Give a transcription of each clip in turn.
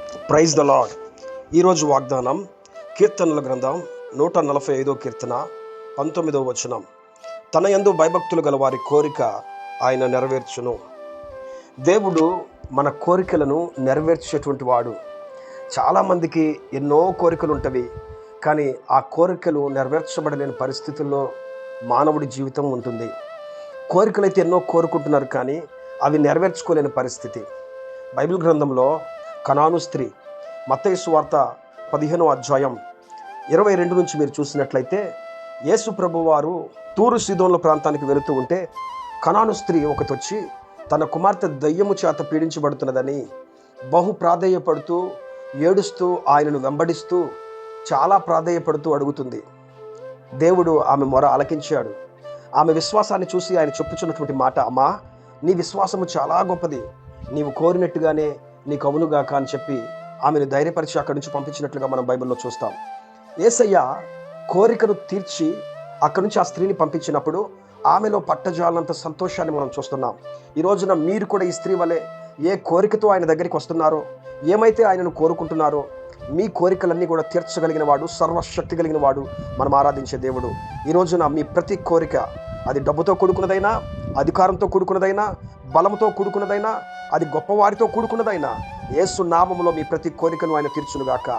Praise the lord ఈరోజు వాగ్దానం కీర్తనల గ్రంథం నూట నలభై ఐదో కీర్తన పంతొమ్మిదవ వచనం. తన యందు భయభక్తులు గల వారి కోరిక ఆయన నెరవేర్చును. దేవుడు మన కోరికలను నెరవేర్చేటువంటి వాడు. చాలామందికి ఎన్నో కోరికలు ఉంటవి కానీ ఆ కోరికలు నెరవేర్చబడలేని పరిస్థితుల్లో మానవుడి జీవితం ఉంటుంది. కోరికలు అయితే ఎన్నో కోరుకుంటున్నారు కానీ అవి నెరవేర్చుకోలేని పరిస్థితి. బైబిల్ గ్రంథంలో కనాను స్త్రీ మత్తయి వార్త పదిహేనో అధ్యాయం ఇరవై రెండు నుంచి మీరు చూసినట్లయితే యేసు ప్రభు వారు తూరు సిదోన్ల ప్రాంతానికి వెళుతూ ఉంటే కనాను స్త్రీ ఒకటి వచ్చి తన కుమార్తె దయ్యము చేత పీడించబడుతున్నదని బహు ప్రాధేయపడుతూ ఏడుస్తూ ఆయనను వెంబడిస్తూ చాలా ప్రాధేయపడుతూ అడుగుతుంది. దేవుడు ఆమె మొర అలకించాడు ఆమె విశ్వాసాన్ని చూసి ఆయన చెప్పుచున్నటువంటి మాట అమ్మా నీ విశ్వాసము చాలా గొప్పది. నీవు కోరినట్టుగానే నీకు అవునుగాక అని చెప్పి ఆమెను ధైర్యపరిచి అక్కడి నుంచి పంపించినట్లుగా మనం బైబిల్లో చూస్తాం. ఏసయ్య కోరికను తీర్చి అక్కడి నుంచి ఆ స్త్రీని పంపించినప్పుడు ఆమెలో పట్టజాలంత సంతోషాన్ని మనం చూస్తున్నాం. ఈ రోజున మీరు కూడా ఈ స్త్రీ వలె ఏ కోరికతో ఆయన దగ్గరికి వస్తున్నారో ఏమైతే ఆయనను కోరుకుంటున్నారో మీ కోరికలన్నీ కూడా తీర్చగలిగిన వాడు సర్వశక్తి కలిగిన వాడు మనం ఆరాధించే దేవుడు. ఈ రోజున మీ ప్రతి కోరిక అది డబ్బుతో కూడుకున్నదైనా అధికారంతో కూడుకున్నదైనా బలంతో కూడుకున్నదైనా అది గొప్పవారితో కూడుకున్నదైనా యేసు నామములో మీ ప్రతి కోరికను ఆయన తీర్చునుగాక.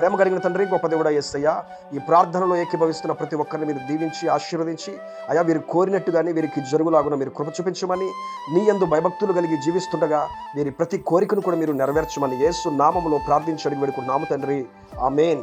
ప్రేమ కలిగిన తండ్రి గొప్ప దేవుడా యేసయ్య ఈ ప్రార్థనలో ఏకీభవిస్తున్న ప్రతి ఒక్కరిని మీరు దీవించి ఆశీర్వదించి అయా వీరు కోరినట్టుగానే వీరికి జరుగులాగున మీరు కృప చూపించమని నీ యందు భయభక్తులు కలిగి జీవిస్తుండగా వీరి ప్రతి కోరికను కూడా మీరు నెరవేర్చమని యేసు నామములో ప్రార్థించడం అడిగి వేడుకున్నాము తండ్రి. ఆమెన్.